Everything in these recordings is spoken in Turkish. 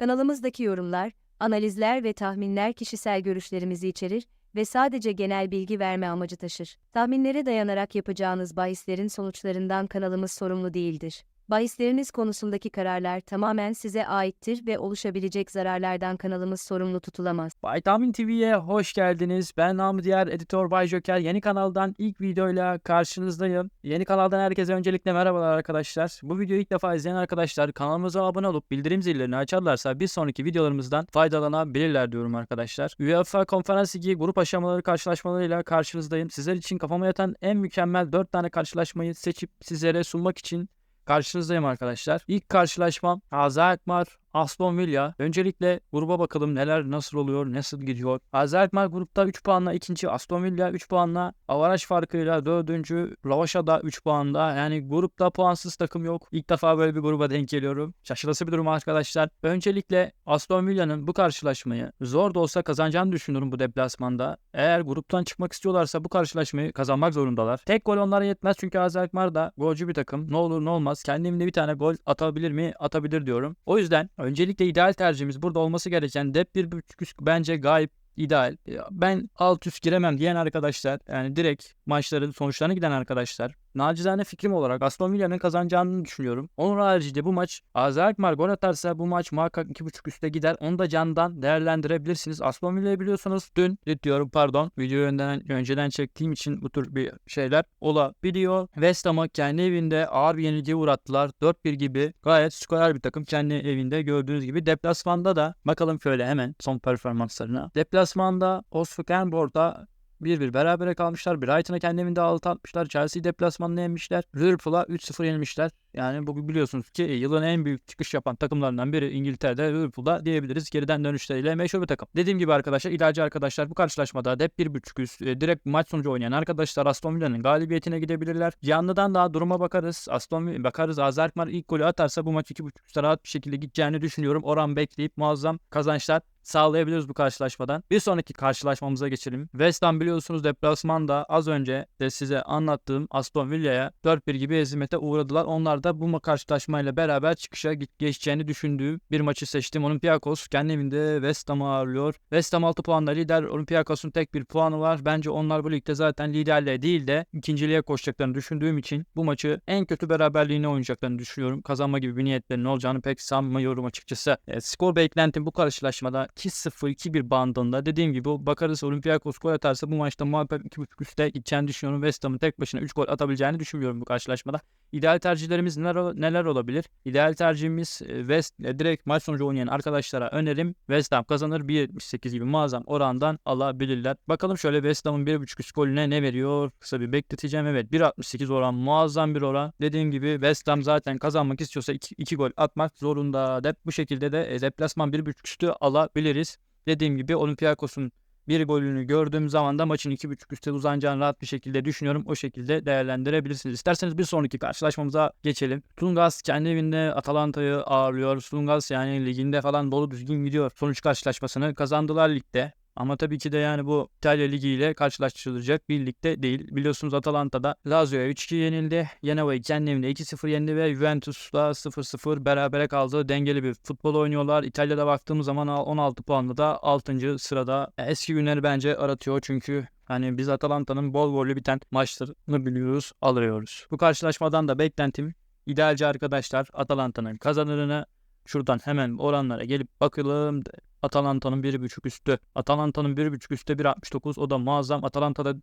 Kanalımızdaki yorumlar, analizler ve tahminler kişisel görüşlerimizi içerir ve sadece genel bilgi verme amacı taşır. Tahminlere dayanarak yapacağınız bahislerin sonuçlarından kanalımız sorumlu değildir. Bahisleriniz konusundaki kararlar tamamen size aittir ve oluşabilecek zararlardan kanalımız sorumlu tutulamaz. Bay Tahmin TV'ye hoş geldiniz. Ben Namı Diğer Editör Bay Joker. Yeni kanaldan ilk videoyla karşınızdayım. Yeni kanaldan herkese öncelikle merhabalar arkadaşlar. Bu videoyu ilk defa izleyen arkadaşlar kanalımıza abone olup bildirim zillerini açarlarsa bir sonraki videolarımızdan faydalanabilirler diyorum arkadaşlar. UEFA Konferans Ligi grup aşamaları karşılaşmalarıyla karşınızdayım. Sizler için kafama yatan en mükemmel 4 tane karşılaşmayı seçip sizlere sunmak için karşınızdayım arkadaşlar. İlk karşılaşmam Gazi Alkmaar Aston Villa. Öncelikle gruba bakalım neler nasıl oluyor, nasıl gidiyor. Alkmaar grupta 3 puanla ikinci, Aston Villa 3 puanla, avaraj farkıyla dördüncü, Ravaşa da 3 puanda. Yani grupta puansız takım yok. İlk defa böyle bir gruba denk geliyorum. Şaşırtıcı bir durum arkadaşlar. Öncelikle Aston Villa'nın bu karşılaşmayı zor da olsa kazanacağını düşünüyorum bu deplasmanda. Eğer gruptan çıkmak istiyorlarsa bu karşılaşmayı kazanmak zorundalar. Tek gol onlara yetmez çünkü Alkmaar da golcü bir takım. Ne olur ne olmaz. Kendi evinde bir tane gol atabilir mi? Atabilir diyorum. O yüzden Öncelikle ideal tercihimiz burada olması gereken dep 1.5 üst bence gayet ideal. Ya Ben alt üst giremem diyen arkadaşlar yani direkt maçların sonuçlarına giden arkadaşlar. Nacizane fikrim olarak Aston Villa'nın kazanacağını düşünüyorum. Onun haricinde bu maç Azer Akmar gol atarsa bu maç muhakkak 2.5 üste gider. Onu da candan değerlendirebilirsiniz. Aston Villa'yı biliyorsunuz dün diyorum pardon videoyu önden, önceden çektiğim için bu tür bir şeyler olabiliyor. West Ham'ı kendi evinde ağır bir yenilgiye uğrattılar. 4-1 gibi gayet skorer bir takım kendi evinde gördüğünüz gibi. Deplasmanda da bakalım şöyle hemen son performanslarına. Deplasmanda Osfkenborg'da 1-1 berabere kalmışlar. Brighton'a kendi evinde 6 atmışlar. Chelsea deplasmanını yenmişler. Liverpool'a 3-0 yenilmişler. Yani bugün biliyorsunuz ki yılın en büyük çıkış yapan takımlarından biri İngiltere'de Liverpool'da diyebiliriz. Geriden dönüşleriyle meşhur bir takım. Dediğim gibi arkadaşlar ilacı arkadaşlar bu karşılaşmada hep 1.5 üst e, direkt maç sonucu oynayan arkadaşlar Aston Villa'nın galibiyetine gidebilirler. Canlıdan daha duruma bakarız. Aston Villa bakarız. Azerkmar ilk golü atarsa bu maç 2.5 üstte rahat bir şekilde gideceğini düşünüyorum. Oran bekleyip muazzam kazançlar sağlayabiliriz bu karşılaşmadan. Bir sonraki karşılaşmamıza geçelim. West Ham biliyorsunuz deplasmanda az önce de size anlattığım Aston Villa'ya 4-1 gibi ezimete uğradılar. Onlar da bu karşılaşmayla beraber çıkışa geçeceğini düşündüğü bir maçı seçtim. Olympiakos kendi evinde West Ham'ı ağırlıyor. West Ham 6 puanla lider. Olympiakos'un tek bir puanı var. Bence onlar bu ligde zaten liderliğe değil de ikinciliğe koşacaklarını düşündüğüm için bu maçı en kötü beraberliğine oynayacaklarını düşünüyorum. Kazanma gibi bir niyetlerinin olacağını pek sanmıyorum açıkçası. E, skor beklentim bu karşılaşmada 2-0-2-1 bandında. Dediğim gibi bakarız Olympiakos gol atarsa bu maçta muhabbet 2.5 üstte gideceğini düşünüyorum. West Ham'ın tek başına 3 gol atabileceğini düşünmüyorum bu karşılaşmada. İdeal tercihlerimiz neler, neler olabilir? İdeal tercihimiz e, West e, direkt maç sonucu oynayan arkadaşlara önerim West Ham kazanır 1.78 gibi muazzam orandan alabilirler. Bakalım şöyle West Ham'ın 1.5 üst golüne ne veriyor? Kısa bir bekleteceğim. Evet 1.68 oran muazzam bir oran. Dediğim gibi West Ham zaten kazanmak istiyorsa 2 gol atmak zorunda. Dep bu şekilde de e, deplasman 1.5 üstü alabiliriz. Dediğim gibi Olympiakos'un bir golünü gördüğüm zaman da maçın 2.5 üstte uzanacağını rahat bir şekilde düşünüyorum. O şekilde değerlendirebilirsiniz. İsterseniz bir sonraki karşılaşmamıza geçelim. Tungas kendi evinde Atalanta'yı ağırlıyor. Tungas yani liginde falan dolu düzgün gidiyor. Sonuç karşılaşmasını kazandılar ligde. Ama tabii ki de yani bu İtalya Ligi ile karşılaştırılacak bir ligde değil. Biliyorsunuz Atalanta'da Lazio'ya 3-2 yenildi. Genova'yı kendi evinde 2-0 yendi ve Juventus'la 0-0 berabere kaldı. Dengeli bir futbol oynuyorlar. İtalya'da baktığımız zaman 16 puanla da 6. sırada. Eski günleri bence aratıyor çünkü Hani biz Atalanta'nın bol gollü biten maçlarını biliyoruz, alıyoruz. Bu karşılaşmadan da beklentim idealci arkadaşlar Atalanta'nın kazanırını şuradan hemen oranlara gelip bakalım. Atalanta'nın 1.5 üstü. Atalanta'nın 1.5 üstü 1.69 o da muazzam. Atalanta'da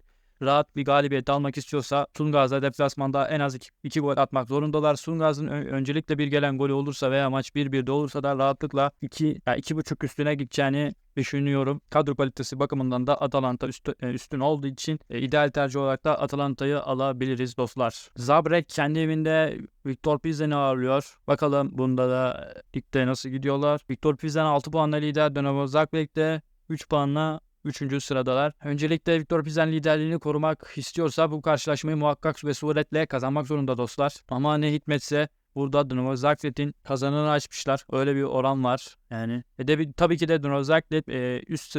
rahat bir galibiyet almak istiyorsa Sungaz'a deplasmanda en az 2 gol atmak zorundalar. Sungaz'ın öncelikle bir gelen golü olursa veya maç 1-1'de olursa da rahatlıkla 2 yani 2.5 üstüne gideceğini düşünüyorum. Kadro kalitesi bakımından da Atalanta üstü, e, üstün olduğu için e, ideal tercih olarak da Atalanta'yı alabiliriz dostlar. Zabrek kendi evinde Victor Pizen'i ağırlıyor. Bakalım bunda da e, ligde nasıl gidiyorlar. Victor Pizen 6 puanla lider. Dinamo Zagreb de 3 puanla 3. sıradalar. Öncelikle Victor Pizen liderliğini korumak istiyorsa bu karşılaşmayı muhakkak ve suretle kazanmak zorunda dostlar. Ama ne hikmetse burada Dinamo Zagreb'in kazanını açmışlar. Öyle bir oran var. Yani ve de tabii ki de Dinamo Zagreb e, üst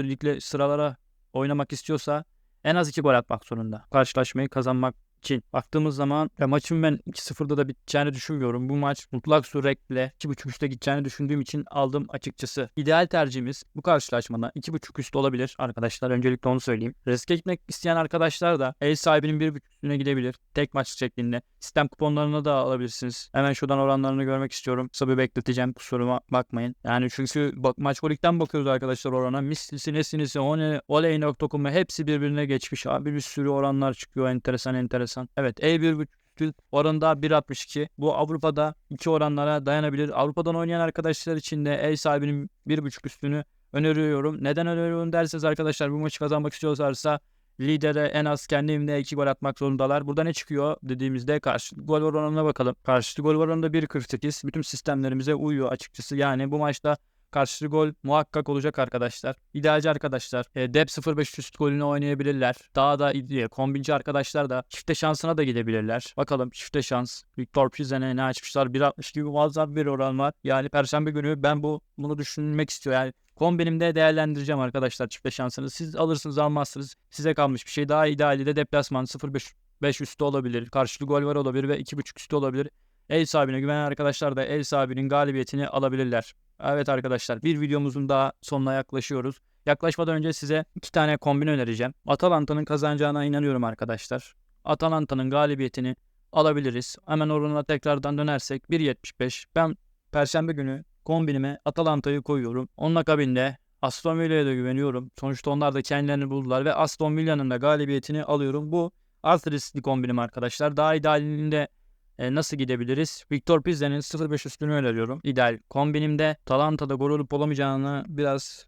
sıralara oynamak istiyorsa en az 2 gol atmak zorunda. Karşılaşmayı kazanmak için baktığımız zaman ya maçın ben 2-0'da da biteceğini düşünmüyorum. Bu maç mutlak suretle 2.5 üste gideceğini düşündüğüm için aldım açıkçası. İdeal tercihimiz bu karşılaşmada 2.5 üst olabilir arkadaşlar. Öncelikle onu söyleyeyim. Riske gitmek isteyen arkadaşlar da ev sahibinin 1.5 üstüne gidebilir. Tek maç şeklinde. Sistem kuponlarını da alabilirsiniz. Hemen şuradan oranlarını görmek istiyorum. Kısa bir bekleteceğim kusuruma bakmayın. Yani çünkü bak, maç kolikten bakıyoruz arkadaşlar orana. Mislisi, nesinisi, one, oley.com'u hepsi birbirine geçmiş abi. Bir sürü oranlar çıkıyor enteresan enteresan. Evet E1 üstü oranında 1.62. Bu Avrupa'da iki oranlara dayanabilir. Avrupa'dan oynayan arkadaşlar için de ev sahibinin 1.5 üstünü öneriyorum. Neden öneriyorum derseniz arkadaşlar bu maçı kazanmak istiyorlarsa lidere en az kendi evinde 2 gol atmak zorundalar. Burada ne çıkıyor dediğimizde karşılıklı gol oranına bakalım. Karşılıklı gol oranında 1.48. Bütün sistemlerimize uyuyor açıkçası. Yani bu maçta karşılıklı gol muhakkak olacak arkadaşlar. İdealci arkadaşlar e, Dep 0.5 üst golünü oynayabilirler. Daha da iyi, kombinci arkadaşlar da çifte şansına da gidebilirler. Bakalım çifte şans. Victor Pizen'e ne açmışlar? 1.60 gibi muazzam bir oran var. Yani perşembe günü ben bu bunu düşünmek istiyorum. Yani kombinimde değerlendireceğim arkadaşlar çifte şansını. Siz alırsınız almazsınız. Size kalmış bir şey. Daha ideali de deplasman 0.5 5 üstü olabilir. Karşılıklı gol var olabilir ve 2.5 üstü olabilir. Ev sahibine güvenen arkadaşlar da ev sahibinin galibiyetini alabilirler. Evet arkadaşlar bir videomuzun daha sonuna yaklaşıyoruz. Yaklaşmadan önce size iki tane kombin önereceğim. Atalanta'nın kazanacağına inanıyorum arkadaşlar. Atalanta'nın galibiyetini alabiliriz. Hemen oranına tekrardan dönersek 1.75. Ben Perşembe günü kombinime Atalanta'yı koyuyorum. Onun akabinde Aston Villa'ya da güveniyorum. Sonuçta onlar da kendilerini buldular ve Aston Villa'nın da galibiyetini alıyorum. Bu az riskli kombinim arkadaşlar. Daha idealinde e, nasıl gidebiliriz? Victor Pizze'nin 0.5 üstünü öneriyorum. İdeal kombinimde Talanta'da gol olup olamayacağını biraz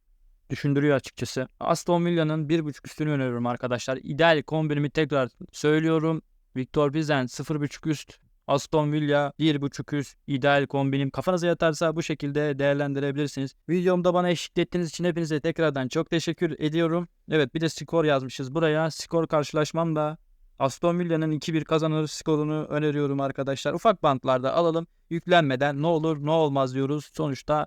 düşündürüyor açıkçası. Aston Villa'nın 1.5 üstünü öneriyorum arkadaşlar. İdeal kombinimi tekrar söylüyorum. Victor Pizzen 0.5 üst. Aston Villa 1.5 üst ideal kombinim. Kafanıza yatarsa bu şekilde değerlendirebilirsiniz. Videomda bana eşlik ettiğiniz için hepinize tekrardan çok teşekkür ediyorum. Evet bir de skor yazmışız buraya. Skor karşılaşmam da Aston Villa'nın 2-1 kazanır skorunu öneriyorum arkadaşlar. Ufak bantlarda alalım. Yüklenmeden ne olur ne olmaz diyoruz. Sonuçta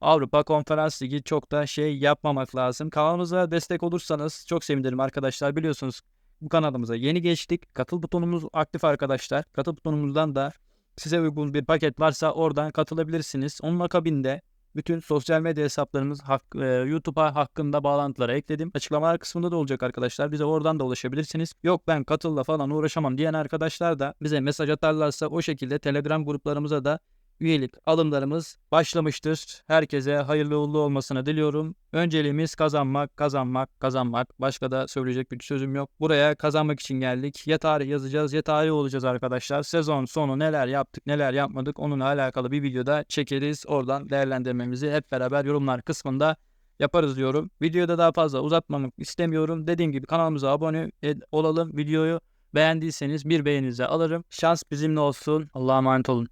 Avrupa Konferans Ligi çok da şey yapmamak lazım. Kanalımıza destek olursanız çok sevinirim arkadaşlar. Biliyorsunuz bu kanalımıza yeni geçtik. Katıl butonumuz aktif arkadaşlar. Katıl butonumuzdan da size uygun bir paket varsa oradan katılabilirsiniz. Onun akabinde bütün sosyal medya hesaplarımız hak, e, YouTube'a hakkında bağlantılara ekledim. Açıklamalar kısmında da olacak arkadaşlar. Bize oradan da ulaşabilirsiniz. Yok ben katılla falan uğraşamam diyen arkadaşlar da bize mesaj atarlarsa o şekilde Telegram gruplarımıza da üyelik alımlarımız başlamıştır. Herkese hayırlı uğurlu olmasını diliyorum. Önceliğimiz kazanmak, kazanmak, kazanmak. Başka da söyleyecek bir sözüm yok. Buraya kazanmak için geldik. Ya tarih yazacağız ya tarih olacağız arkadaşlar. Sezon sonu neler yaptık neler yapmadık onunla alakalı bir videoda çekeriz. Oradan değerlendirmemizi hep beraber yorumlar kısmında yaparız diyorum. Videoda daha fazla uzatmamak istemiyorum. Dediğim gibi kanalımıza abone olalım. Videoyu beğendiyseniz bir beğeninizi alırım. Şans bizimle olsun. Allah'a emanet olun.